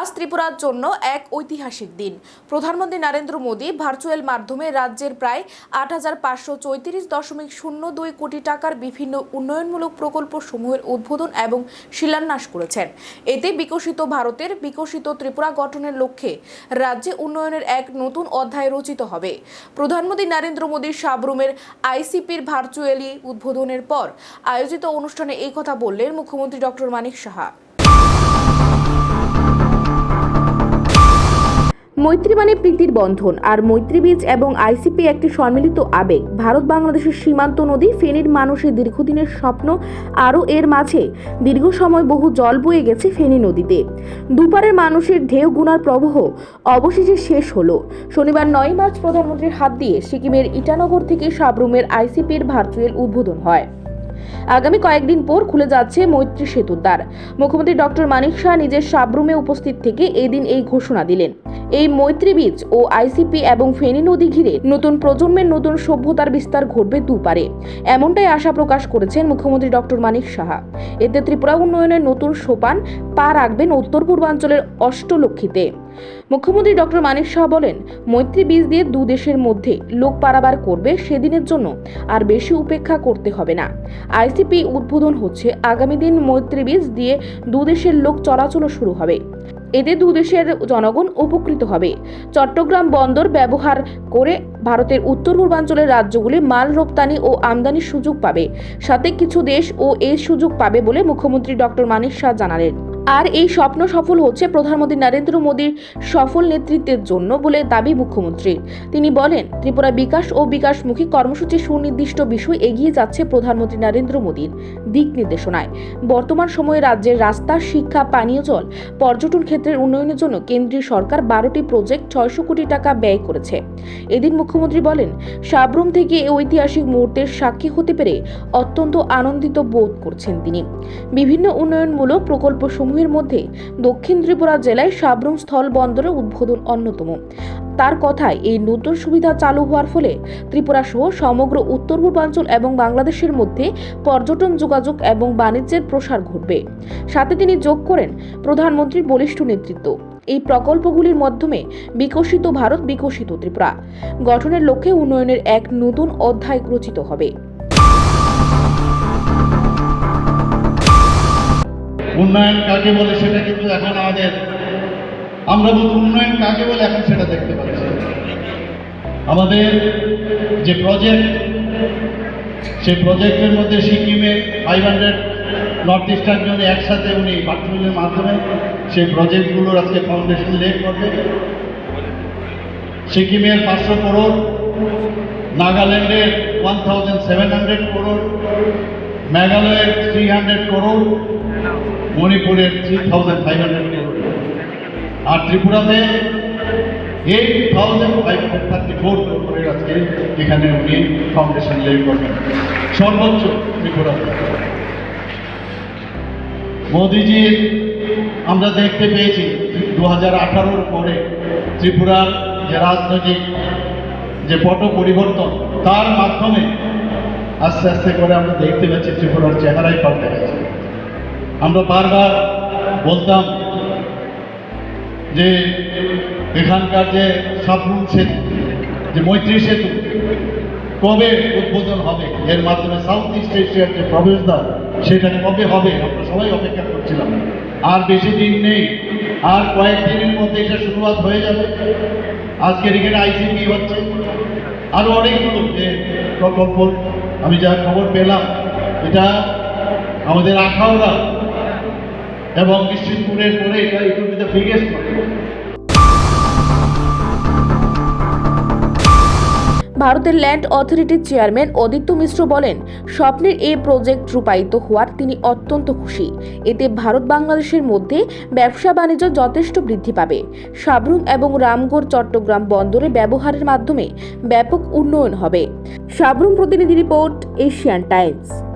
আজ ত্রিপুরার জন্য এক ঐতিহাসিক দিন। প্রধানমন্ত্রী নরেন্দ্র মোদী ভার্চুয়াল মাধ্যমে রাজ্যের প্রায় আট হাজার পাঁচশো চৌত্রিশ দশমিক শূন্য দুই কোটি টাকার বিভিন্ন উন্নয়নমূলক প্রকল্প সমূহের উদ্বোধন এবং শিলান্যাস করেছেন। এতে বিকশিত ভারতের বিকশিত ত্রিপুরা গঠনের লক্ষ্যে রাজ্যে উন্নয়নের এক নতুন অধ্যায় রচিত হবে। প্রধানমন্ত্রী নরেন্দ্র মোদীর সাবরুমের আইসিপির ভার্চুয়ালি উদ্বোধনের পর আয়োজিত অনুষ্ঠানে এই কথা বললেন মুখ্যমন্ত্রী ডক্টর মানিক সাহা। মৈত্রী মানে প্রীতির বন্ধন আর মৈত্রী বীজ এবং আইসিপি একটি সম্মিলিত আবেগ। ভারত বাংলাদেশের সীমান্ত নদী ফেনীর মানুষের দীর্ঘদিনের স্বপ্ন আরও এর মাঝে। দীর্ঘ সময় বহু জল বয়ে গেছে ফেনী নদীতে। দুপারের মানুষের ঢেউ গুনার প্রবাহ অবশেষে শেষ হলো। শনিবার নয় মার্চ প্রধানমন্ত্রীর হাত দিয়ে সিকিমের ইটানগর থেকে সাবরুমের আইসিপির ভার্চুয়াল উদ্বোধন হয়। আগামী কয়েকদিন পর খুলে যাচ্ছে মৈত্রী সেতুর দ্বার। মুখ্যমন্ত্রী ডক্টর মানিক শাহ নিজের সাবরুমে উপস্থিত থেকে এদিন এই ঘোষণা দিলেন। এই মৈত্রী বীজ ও আইসিপি এবং ফেনী নদী ঘিরে নতুন প্রজন্মের নতুন সভ্যতার বিস্তার ঘটবে দুপারে। এমনটাই আশা প্রকাশ করেছেন মুখ্যমন্ত্রী ডক্টর মানিক সাহা এতে ত্রিপুরা উন্নয়নের নতুন সোপান পা রাখবেন উত্তর পূর্বাঞ্চলের অষ্টলক্ষীতে। মুখ্যমন্ত্রী ডক্টর মানিক শাহ বলেন, মৈত্রী বীজ দিয়ে দু দেশের মধ্যে লোক পারাবার করবে সেদিনের জন্য, আর বেশি উপেক্ষা করতে হবে না। আইসিপি উদ্বোধন হচ্ছে আগামী দিন মৈত্রী বীজ দিয়ে দু দেশের লোক চলাচলও শুরু হবে। এতে দু দেশের জনগণ উপকৃত হবে। চট্টগ্রাম বন্দর ব্যবহার করে ভারতের উত্তর পূর্বাঞ্চলের রাজ্যগুলি মাল রপ্তানি ও আমদানির সুযোগ পাবে। সাথে কিছু দেশ ও এই সুযোগ পাবে বলে মুখ্যমন্ত্রী ডক্টর মানিক শাহ জানালেন। আর এই স্বপ্ন সফল হচ্ছে প্রধানমন্ত্রী নরেন্দ্র মোদীর সফল নেতৃত্বের জন্য বলে দাবি মুখ্যমন্ত্রীর। তিনি বলেন, ত্রিপুরা বিকাশ ও বিকাশমুখী কর্মসূচি সুনির্দিষ্ট বিষয় এগিয়ে যাচ্ছে প্রধানমন্ত্রী নরেন্দ্র মোদীর দিক নির্দেশনায়। বর্তমান সময়ে রাজ্যের রাস্তা, শিক্ষা, পানীয় জল, পর্যটন ক্ষেত্রের উন্নয়নের জন্য কেন্দ্রীয় সরকার বারোটি প্রজেক্ট ছয়শো কোটি টাকা ব্যয় করেছে। এদিন মুখ্যমন্ত্রী বলেন, সাবরুম থেকে এই ঐতিহাসিক মুহূর্তের সাক্ষী হতে পেরে অত্যন্ত আনন্দিত বোধ করছেন তিনি। বিভিন্ন উন্নয়নমূলক প্রকল্প সমূহের মধ্যে দক্ষিণ ত্রিপুরা জেলায় সাবরুম স্থল বন্দরের উদ্বোধন অন্যতম। তার কথায় এই নতুন সুবিধা চালু হওয়ার ফলে ত্রিপুরা সহ সমগ্র উত্তর পূর্বাঞ্চল এবং বাংলাদেশের মধ্যে পর্যটন যোগাযোগ এবং বাণিজ্যের প্রসার ঘটবে। সাথে তিনি যোগ করেন প্রধানমন্ত্রীর বলিষ্ঠ নেতৃত্ব। এই প্রকল্পগুলির মাধ্যমে বিকশিত ভারত, বিকশিত ত্রিপুরা। গঠনের লক্ষ্যে উন্নয়নের এক নতুন অধ্যায় রচিত হবে। উন্নয়ন কাকে বলে সেটা কিন্তু এখন আমাদের, আমরা বলতে উন্নয়ন কাকে বলে এখন সেটা দেখতে পাচ্ছি। আমাদের যে প্রজেক্ট সেই প্রজেক্টের মধ্যে সিকিমে ফাইভ হান্ড্রেড নর্থ ইস্টার্ন জন্য একসাথে উনি বাথরুমের মাধ্যমে সেই প্রজেক্টগুলোর আজকে ফাউন্ডেশন লে করবে। সিকিমের পাঁচশো করোড় নাগাল্যান্ডের one thousand seven hundred crore মেঘালয়ের থ্রি হান্ড্রেড করোড় মণিপুরের থ্রি থাউজেন্ড ফাইভ হান্ড্রেড আর ত্রিপুরাতে eight thousand five thirty four করোড়ের আজকে এখানে উনি ফাউন্ডেশন লে করবেন। সর্বোচ্চ ত্রিপুরাতে মোদিজির আমরা দেখতে পেয়েছি দু হাজার আঠারোর পরে ত্রিপুরার যে রাজনৈতিক যে পট পরিবর্তন, তার মাধ্যমে আস্তে আস্তে করে আমরা দেখতে পাচ্ছি ত্রিপুরার চেহারাই পাল্টে গেছে আমরা বারবার বলতাম যে এখানকার যে সাবরুম সেতু, যে মৈত্রী সেতু, কবে উদ্বোধন হবে? এর মাধ্যমে সাউথ ইস্ট এশিয়ার যে প্রবেশদ্বার, সেটা কবে হবে? আমরা সবাই অপেক্ষা করছিলাম। আর বেশি দিন নেই। আর কয়েকদিনের মধ্যে এটা শুরুয়াত হয়ে যাবে। আজকের এখানে আইসিপি হচ্ছে। আরও অনেকগুলো যে প্রকল্প, আমি যা খবর পেলাম, এটা আমাদের আখাউড়া এবং নিশ্চিতপুরের পরে এটা দ্য বিগেস্ট ভারতের ল্যান্ড অথরিটির চেয়ারম্যান অদিত্য মিশ্র বলেন, স্বপ্নের এই প্রজেক্ট রূপায়িত হওয়ার তিনি অত্যন্ত খুশি। এতে ভারত বাংলাদেশের মধ্যে ব্যবসা বাণিজ্য যথেষ্ট বৃদ্ধি পাবে। সাবরুম এবং রামগড় চট্টগ্রাম বন্দরে ব্যবহারের মাধ্যমে ব্যাপক উন্নয়ন হবে। সাবরুম প্রতিনিধি রিপোর্ট, এশিয়ান টাইমস।